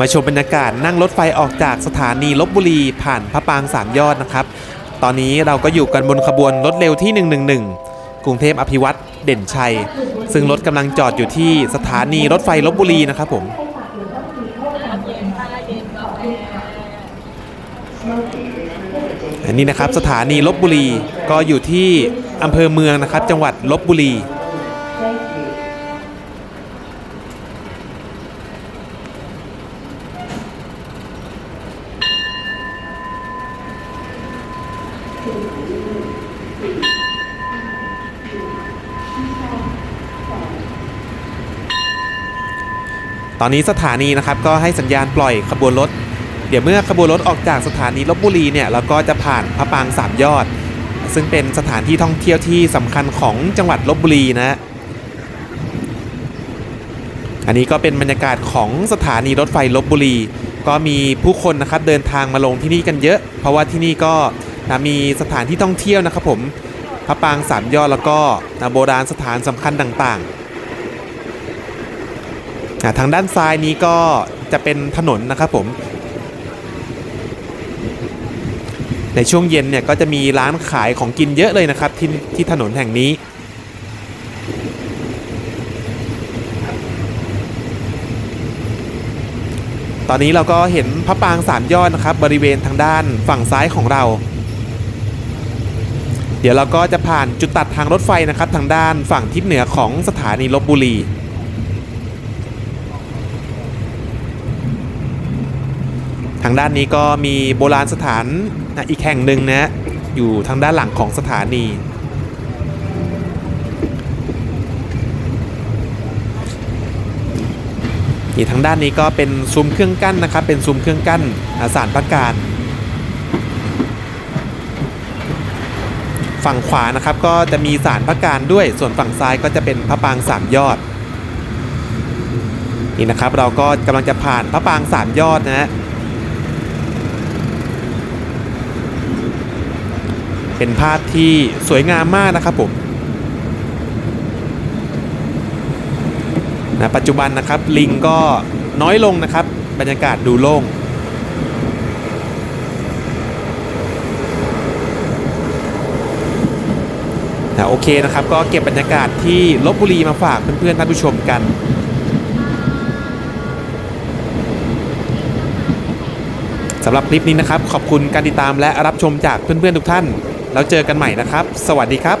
มาชมบรรยากาศนั่งรถไฟออกจากสถานีลบบุรีผ่านพระปางสามยอดนะครับ ตอนนี้เราก็อยู่กันบนขบวนรถเร็วที่ 111 กรุงเทพอภิวัตรเด่นชัย ซึ่งรถกำลังจอดอยู่ที่สถานีรถไฟลบบุรีนะครับผมอันนี้นะครับสถานีลบบุรีก็อยู่ที่อำเภอเมืองนะครับ จังหวัดลบบุรี ตอนนี้สถานีนะครับก็ให้สัญญาณปล่อยขบวนรถ เดี๋ยวเมื่อขบวนรถออกจากสถานีลบบุรีเนี่ยเราก็จะผ่านพระปางสามยอด ซึ่งเป็นสถานที่ท่องเที่ยวที่สำคัญของจังหวัดลบบุรีนะอันนี้ก็เป็นบรรยากาศของสถานีรถไฟลบบุรี ก็มีผู้คนนะครับเดินทางมาลงที่นี่กันเยอะ เพราะว่าที่นี่ก็ นะมีสถานที่ท่องเที่ยวนะครับผมพระปางสามยอดแล้วก็นะโบราณสถานสำคัญต่างๆอะทางด้านซ้ายนี้ก็จะเป็นถนนนะครับผม ในช่วงเย็นเนี่ยก็จะมีร้านขายของกินเยอะเลยนะครับที่ที่ถนนแห่งนี้ตอนนี้เราก็เห็นพระปางสามยอดนะครับ บริเวณทางด้านฝั่งซ้ายของเรา เดี๋ยวเราก็จะผ่านจุดตัดทางรถไฟนะครับ ทางด้านฝั่งทิศเหนือของสถานีลบบุรีทางด้านนี้ก็มีโบราณสถานนะอีกแห่งหนึ่งนะอยู่ทางด้านหลังของสถานี นี่ทางด้านนี้ก็เป็นซุ้มเครื่องกั้นนะครับ เป็นซุ้มเครื่องกั้นอสารประการ ฝั่งขวานะครับก็จะมีสารพระการด้วย ส่วนฝั่งซ้ายก็จะเป็นพระปางสามยอดนี่นะครับเราก็กำลังจะผ่านพระปางสามยอดนะฮะเป็นภาพที่สวยงามมากนะครับผมนะปัจจุบันนะครับลิงก็น้อยลงนะครับ บรรยากาศดูโล่ง นะโอเคนะครับ ก็เก็บบรรยากาศที่ลบบุรีมาฝากเพื่อนๆท่านผู้ชมกันสำหรับคลิปนี้นะครับ ขอบคุณการติดตามและรับชมจากเพื่อนๆทุกท่าน แล้วเจอกันใหม่นะครับ สวัสดีครับ